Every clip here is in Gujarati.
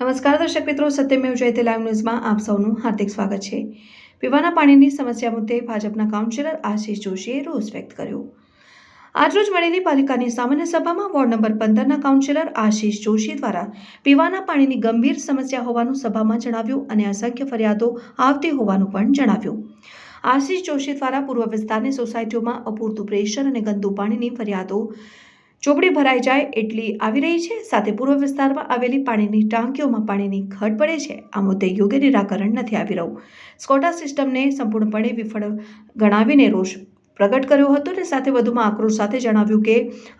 નમસ્કાર દર્શક મિત્રો સત્યમેવ જયતે લાઈવ ન્યૂઝમાં આપ સૌનું હાર્દિક સ્વાગત છે. પીવાના પાણીની સમસ્યા મુદ્દે ભાજપના કાઉન્સિલર આશીષ જોશીએ રોષ વ્યક્ત કર્યો. આજરોજ મળેલી પાલિકાની સામાન્ય સભામાં વોર્ડ નંબર પંદરના કાઉન્સિલર આશીષ જોશી દ્વારા પીવાના પાણીની ગંભીર સમસ્યા હોવાનું સભામાં જણાવ્યું અને અસંખ્ય ફરિયાદો આવતી હોવાનું પણ જણાવ્યું. આશીષ જોશી દ્વારા પૂર્વ વિસ્તારની સોસાયટીઓમાં અપૂરતું પ્રેશર અને ગંદુ પાણીની ફરિયાદો ચોપડી ભરાઈ જાય એટલી આવી રહી છે. સાથે પૂર્વ વિસ્તારમાં આવેલી પાણીની ટાંકીઓમાં પાણીની ઘટ પડે છે. આ મુદ્દે યોગ્ય નિરાકરણ નથી આવી રહ્યું. સ્કોટા સિસ્ટમને સંપૂર્ણપણે વિફળ ગણાવીને રોષ પ્રગટ કર્યો હતો અને સાથે વધુમાં આક્રોશ સાથે જણાવ્યું કે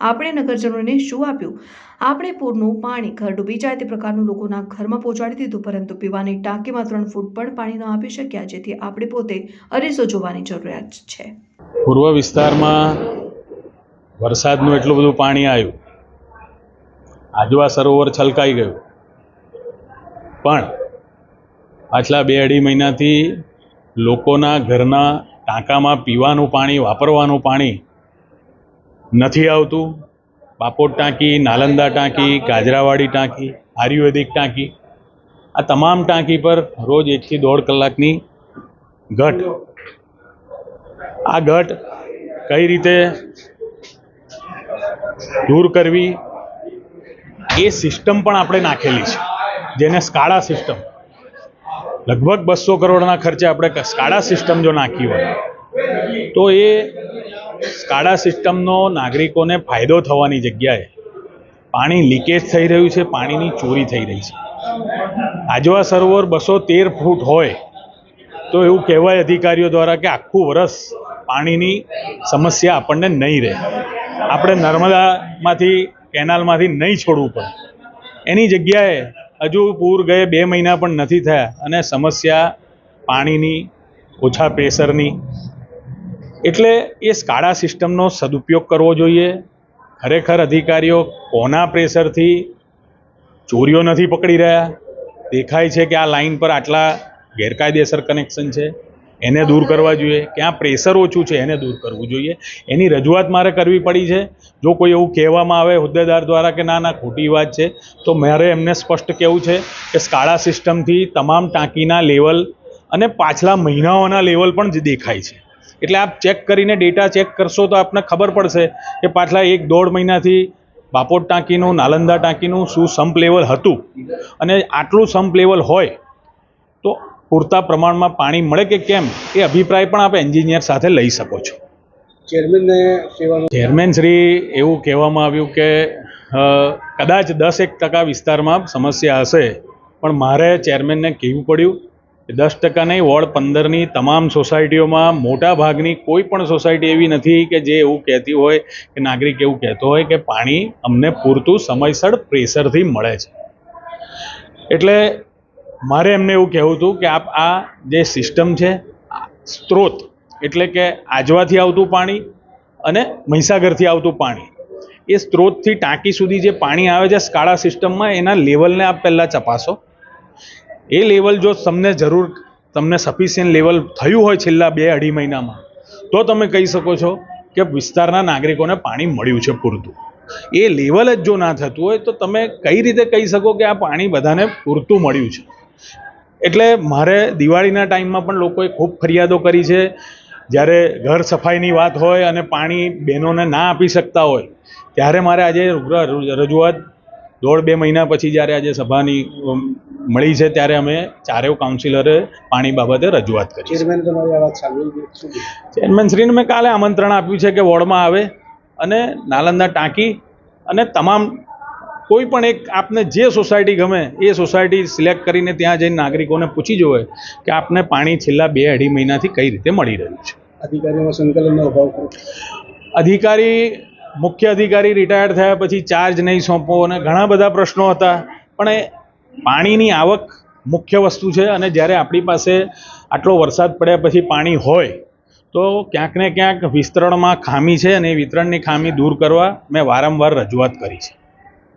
આપણે નગરજનોને શું આપ્યું? આપણે પૂરનું પાણી ઘર ડૂબી જાય તે પ્રકારનું લોકોના ઘરમાં પહોંચાડી દીધું, પરંતુ પીવાની ટાંકીમાં ત્રણ ફૂટ પણ પાણી ન આપી શક્યા, જેથી આપણે પોતે અરીસો જોવાની જરૂરિયાત છે. પૂર્વ વિસ્તારમાં વરસાદનું એટલું બધું પાણી આવ્યું. આજવા સરોવર છલકાઈ ગયું. પણ પાછલા બે અઢી મહિનાથી લોકોના ઘરના ટાંકામાં પીવાનું પાણી, વાપરવાનું પાણી નથી આવતું. બાપોટ ટાંકી, નાલંદા ટાંકી, ગાજરાવાડી ટાંકી, આયુર્વેદિક ટાંકી, આ તમામ ટાંકી પર રોજ એકથી દોઢ કલાકની ઘટ. આ ઘટ કઈ રીતે દૂર કરવી, એ સિસ્ટમ પણ આપણે નાખેલી છે, જેને સ્કાડા સિસ્ટમ લગભગ બસો કરોડના ખર્ચે આપણે સ્કાડા સિસ્ટમ જો નાખી હોય, તો એ સ્કાડા સિસ્ટમનો નાગરિકોને ફાયદો થવાની જગ્યાએ પાણી લીકેજ થઈ રહ્યું છે, પાણીની ચોરી થઈ રહી છે. આજવા સરોવર બસો તેર ફૂટ હોય, તો એવું કહેવાય અધિકારીઓ દ્વારા કે આખું વરસ પાણીની સમસ્યા આપણને નહીં રહે. આપણે નર્મદામાંથી, કેનાલમાંથી નહીં છોડવું પડે. એની જગ્યાએ હજુ પૂર ગયે બે મહિના પણ નથી થયા અને સમસ્યા પાણીની, ઓછા પ્રેશરની. એટલે એ સ્કાડા સિસ્ટમનો સદુપયોગ કરવો જોઈએ. ખરેખર અધિકારીઓ કોના પ્રેશરથી ચોરીઓ નથી પકડી રહ્યા? દેખાય છે કે આ લાઇન પર આટલા ગેરકાયદેસર કનેક્શન છે. એને દૂર કરવા જોઈએ. ક્યાં પ્રેશર ઓછું છે એને દૂર કરવું જોઈએ. એની રજૂઆત મારે કરવી પડી છે. જો કોઈ એવું કહેવામાં આવે હોદ્દેદાર દ્વારા કે ના ના, ખોટી વાત છે, તો મારે એમને સ્પષ્ટ કહેવું છે કે સ્કાળા સિસ્ટમથી તમામ ટાંકીના લેવલ અને પાછલા મહિનાઓના લેવલ પણ જે દેખાય છે. એટલે આપ ચેક કરીને ડેટા ચેક કરશો તો આપને ખબર પડશે કે પાછલા એક દોઢ મહિનાથી બાપોટ ટાંકીનું, નાલંદા ટાંકીનું શું સંપ લેવલ હતું. અને આટલું સંપ લેવલ હોય તો પૂરતા પ્રમાણમાં પાણી મળે કે કેમ એ અભિપ્રાય પણ આપ એન્જિનિયર સાથે લઈ શકો છો. ચેરમેનને ચેરમેન શ્રી એવું કહેવામાં આવ્યું કે કદાચ દસ એક ટકા વિસ્તારમાં સમસ્યા હશે પણ મારે ચેરમેનને કહેવું પડ્યું કે દસ ટકા નહીં વોર્ડ પંદરની તમામ સોસાયટીઓમાં મોટા ભાગની કોઈ પણ સોસાયટી એવી નથી કે જે એવું કહેતી હોય કે નાગરિક એવું કહેતો હોય કે પાણી અમને પૂરતું સમયસર પ્રેશરથી મળે છે. એટલે મારે એમને એવું કહેવું હતું કે આપ આ જે સિસ્ટમ છે સ્ત્રોત એટલે કે આજવાથી આવતું પાણી અને મહીસાગરથી આવતું પાણી, એ સ્ત્રોતથી ટાંકી સુધી જે પાણી આવે છે સ્કાળા સિસ્ટમમાં, એના લેવલને આપ પહેલાં ચપાસો. એ લેવલ જો તમને જરૂર, તમને સફિશિયન્ટ લેવલ થયું હોય છેલ્લા બે અઢી મહિનામાં, તો તમે કહી શકો છો કે વિસ્તારના નાગરિકોને પાણી મળ્યું છે પૂરતું. એ લેવલ જ જો ના થતું હોય, તો તમે કઈ રીતે કહી શકો કે આ પાણી બધાને પૂરતું મળ્યું છે? એટલે મારે દિવાળીના ટાઈમમાં પણ લોકોએ ખૂબ ફરિયાદો કરી છે જ્યારે ઘર સફાઈની વાત હોય અને પાણી બહેનોને ના આપી શકતા હોય ત્યારે મારે આજે રજૂઆત દોઢ બે મહિના પછી જ્યારે આજે સભાની મળી છે ત્યારે અમે ચારેય કાઉન્સિલરે પાણી બાબતે રજૂઆત કરી? ચેરમેનશ્રીને મેં કાલે આમંત્રણ આપ્યું છે કે વોર્ડમાં આવે અને નાલંદા ટાંકી અને તમામ કોઈ પણ એક આપને જે સોસાયટી ગમે એ સોસાયટી સિલેક્ટ કરીને ત્યાં જઈને નાગરિકોને પૂછી જોવે કે આપને પાણી છેલ્લા બે અઢી મહિનાથી કઈ રીતે મળી રહ્યું છે. અધિકારીઓમાં સંકલનનો અભાવ અધિકારી મુખ્ય અધિકારી રિટાયર થયા પછી ચાર્જ નહીં સોંપવો અને ઘણા બધા પ્રશ્નો હતા. પણ એ પાણીની આવક મુખ્ય વસ્તુ છે અને જ્યારે આપણી પાસે આટલો વરસાદ પડ્યા પછી પાણી હોય તો ક્યાંક ને ક્યાંક વિસ્તરણમાં ખામી છે અને એ વિતરણની ખામી દૂર કરવા મેં વારંવાર રજૂઆત કરી છે.